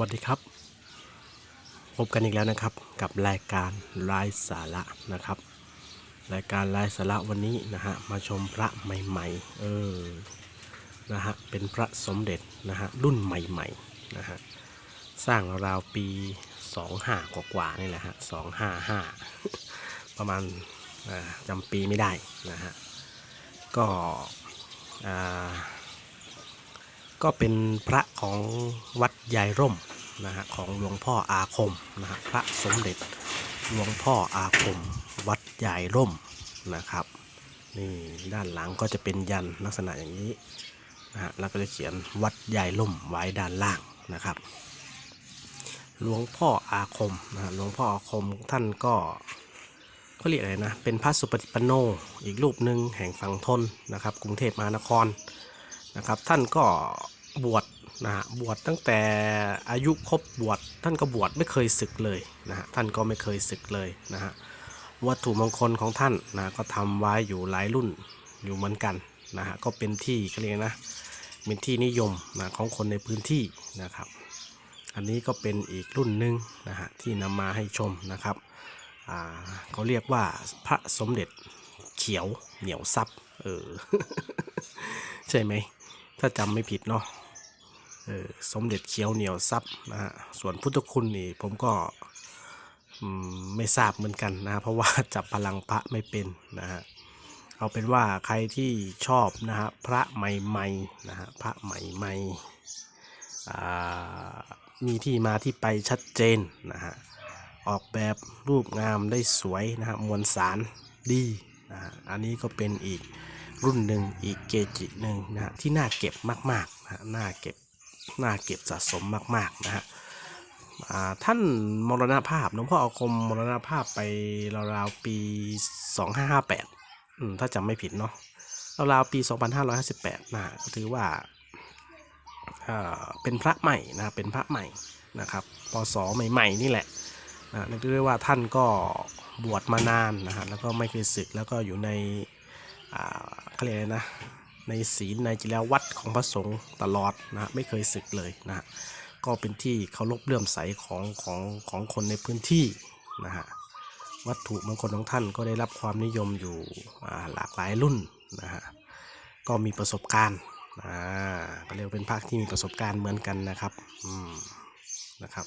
วัสดีครับ พบกันอีกแล้วนะครับกับรายการรายสาระนะครับ รายการรายสาระวันนี้นะฮะมาชมพระใหม่ๆ เออนะฮะเป็นพระสมเด็จนะฮะรุ่นใหม่ๆนะฮะสร้างราวๆปี25กว่าๆนี่แหละฮะ255 ประมาณจำปีไม่ได้นะฮะก็อ่าก็เป็นพระของวัดยายร่ม นะฮะของหลวงพ่ออาคมนะฮะพระสมเด็จหลวงพ่ออาคม วัดยายร่มนะครับนี่ด้านหลังก็จะเป็นยันลักษณะอย่างนี้นะฮะแล้วก็จะเขียนวัดยายร่มไว้ด้านล่างนะครับหลวงพ่ออาคมนะฮะหลวงพ่ออาคมท่านก็เขาเรียกอะไรนะเป็นพระสุปฏิปันโนอีกรูปหนึ่งแห่งฝั่งทนนะครับ กรุงเทพมหานครนะครับ ท่านก็ บวชนะฮะบวชตั้งแต่อายุครบบวชท่านก็บวชไม่เคยศึกเลยนะฮะท่านก็ไม่เคยศึกเลยนะฮะวัตถุมงคลของท่านนะก็ทำไว้อยู่หลายรุ่นอยู่เหมือนกันนะฮะก็เป็นที่เขาเรียกนะเป็นที่นิยมนะของคนในพื้นที่นะครับ อันนี้ก็เป็นอีกรุ่นหนึ่งนะฮะที่นำมาให้ชมนะครับอ่าเขาเรียกว่าพระสมเด็จเขียวเหนียวซับเออใช่ไหมถ้าจำไม่ผิดเนาะ สมเด็จเขียวเหนียวซับนะฮะส่วนพุทธคุณนี่ผมก็ไม่ทราบเหมือนกันนะเพราะว่าจับพลังพระไม่เป็นนะฮะเอาเป็นว่าใครที่ชอบนะฮะพระใหม่ๆนะฮะพระใหม่ๆมีที่มาที่ไปชัดเจนนะฮะออกแบบรูปงามได้สวยนะฮะมวลสารดีนะฮะอันนี้ก็เป็นอีกรุ่นหนึ่งอีกเกจิหนึ่งนะฮะที่น่าเก็บมากๆนะฮะน่าเก็บ น่าเก็บสะสมมาก ๆ นะฮะท่านมรณภาพหลวงพ่ออาคมมรณภาพไปราวๆปี 2558 ถ้าจำไม่ผิดเนาะราวๆปี 2558 นะฮะก็ถือว่าเอ่อเป็นพระใหม่นะเป็นพระใหม่นะครับปศใหม่ๆนี่แหละนะนึกได้ว่าท่านก็บวชมานานนะฮะแล้วก็ไม่เคยศึกแล้วก็อยู่ในเขาเรียกอนะ ในศีลในจิรวัตรของพระสงฆ์ตลอดนะฮะไม่เคยศึกเลยนะฮะก็เป็นที่เคารพเลื่อมใสของของของคนในพื้นที่นะฮะวัตถุมงคลของท่านก็ได้รับความนิยมอยู่หลากหลายรุ่นนะฮะก็มีประสบการณ์อ่าก็เรียกเป็นภาคที่มีประสบการณ์เหมือนกันนะครับอืมนะครับ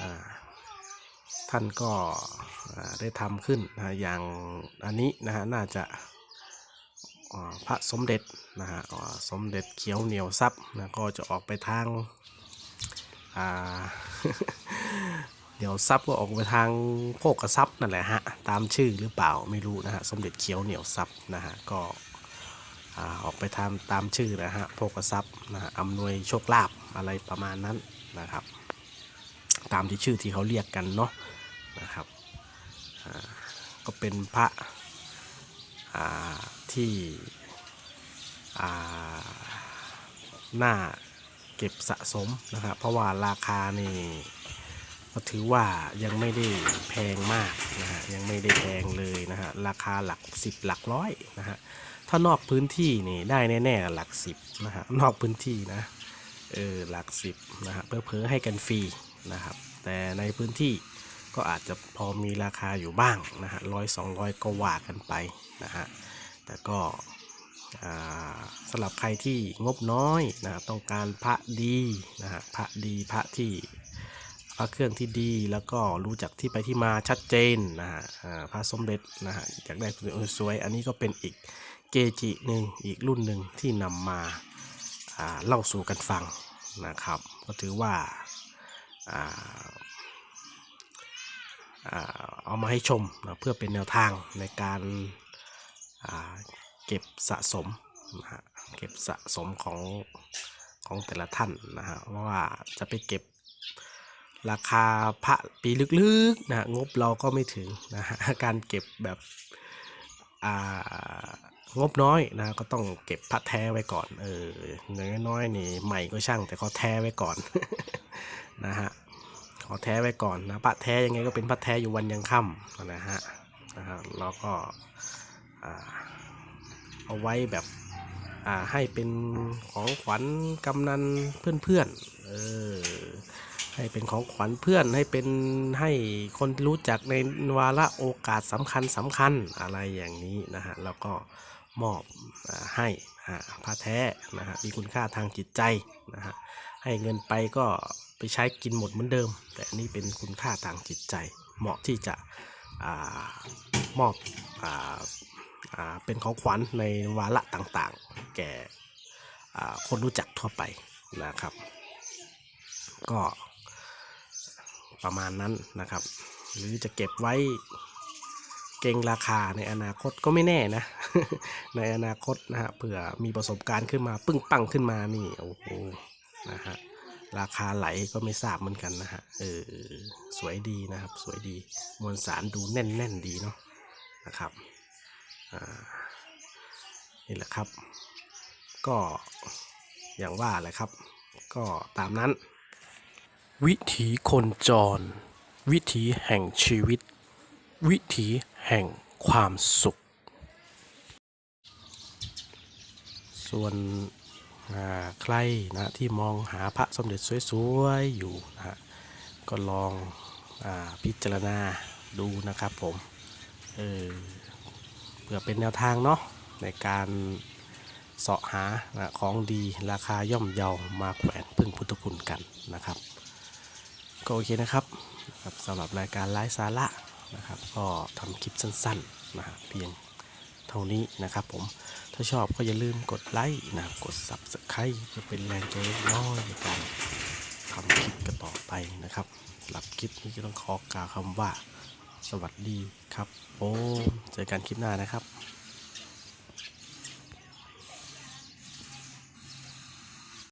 อ่าท่านก็ได้ทำขึ้นนะอย่างอันนี้นะฮะน่าจะ พระสมเด็จนะฮะสมเด็จเขียวเหนียวซับนะก็จะออกไปทางาเดี๋ยวซับก็ออกไปทางโภกทรัพย์นั่นแหละฮะตามชื่อหรือเปล่าไม่รู้นะฮะสมเด็จเขียวเหนียวซับนะฮะก็ออกไปทำตามชื่อนะฮะโภคทรัพย์นะฮะอำนวยโชคลาภอะไรประมาณนั้นนะครับ ตามที่ชื่อที่เขาเรียกกันเนาะนะครับก็เป็นพระ ที่อ่าน่าเก็บสะสมนะครับเพราะว่าราคานี่ก็ถือว่ายังไม่ได้แพงมากนะฮะยังไม่ได้แพงเลยนะฮะราคาหลักสิบหลักร้อยนะฮะถ้านอกพื้นที่นี่ได้แน่ๆหลักสิบนะฮะนอกพื้นที่นะเออหลักสิบนะฮะเพื่อเพื่อให้กันฟรีนะครับแต่ในพื้นที่ ก็อาจจะพอมีราคาอยู่บ้างนะฮะร้อยสองร้อยก็ว่ากันไปนะฮะแต่ก็สำหรับใครที่งบน้อยนะต้องการพระดีนะฮะพระดีพระที่พระเครื่องที่ดีแล้วก็รู้จักที่ไปที่มาชัดเจนนะฮะพระสมเด็จนะฮะอยากได้สวยๆอันนี้ก็เป็นอีกเกจิหนึ่งอีกรุ่นหนึ่งที่นำมาเล่าสู่กันฟังนะครับ ก็ถือว่า เอามาให้ชมนะเพื่อเป็นแนวทางในการาเก็บสะสมนะฮะเก็บสะสมของของแต่ละท่านนะฮะว่าจะไปเก็บราคาพระปีลึกๆนะงบเราก็ไม่ถึงนะฮะการเก็บแบบงบน้อยนะก็ต้องเก็บพระแท้ไว้ก่อนเออน้อยๆนี่ใหม่ก็ช่างแต่ขอแท้ไว้ก่อนนะฮะ ขอแท้ไว้ก่อนนะพระแท้ยังไงก็เป็นพระแท้อยู่วันยังค่ำนะฮะนะฮะเราก็เอาไว้แบบให้เป็นของขวัญกำนันเพื่อนๆเออให้เป็นของขวัญเพื่อนให้เป็นให้คนรู้จักในวาระโอกาสสำคัญสำคัญอะไรอย่างนี้นะฮะแล้วก็มอบอให้ ฮะผ้าแท้นะฮะมีคุณค่าทางจิตใจนะฮะให้เงินไปก็ไปใช้กินหมดเหมือนเดิม แต่นี่เป็นคุณค่าทางจิตใจ เหมาะที่จะอมอบออเป็นของขวัญในวาระต่างๆ แก่คนรู้จักทั่วไปนะครับ ก็ประมาณนั้นนะครับ หรือจะเก็บไว้ เก่งราคาในอนาคตก็ไม่แน่นะ ในอนาคตนะฮะเผื่อมีประสบการณ์ขึ้นมาปึ้งปังขึ้นมานี่โอ้โหนะฮะราคาไหลก็ไม่ทราบเหมือนกันนะฮะเออสวยดีนะครับ สวยดีมวลสารดูแน่นๆดีเนาะนะครับนี่แหละครับ ก็อย่างว่าแหละครับ ก็ตามนั้น วิถีคนจร วิถีแห่งชีวิต วิถี แห่งความสุข ส่วนใครนะที่มองหาพระสมเด็จสวยๆ อยู่นะก็ลองอพิจารณาดูนะครับผม เออเพื่อเป็นแนวทางเนาะในการเสาะหานะของดีราคาย่อมเยามาแขวนพึ่งพุทธคุณกันนะครับ ก็โอเคนะครับสำหรับรายการไลฟ์สาระ นะครับ ก็ทำคลิปสั้นๆนะฮะเพียงเท่านี้นะครับผมถ้าชอบก็อย่าลืมกดไลค์นะกด Subscribe เพื่อเป็นแรงใจน้อยในการทำคลิปกันต่อไปนะครับสำหรับคลิปนี้ก็ต้องขอกล่าวคำว่า สวัสดีครับผมเจอกันคลิปหน้านะครับ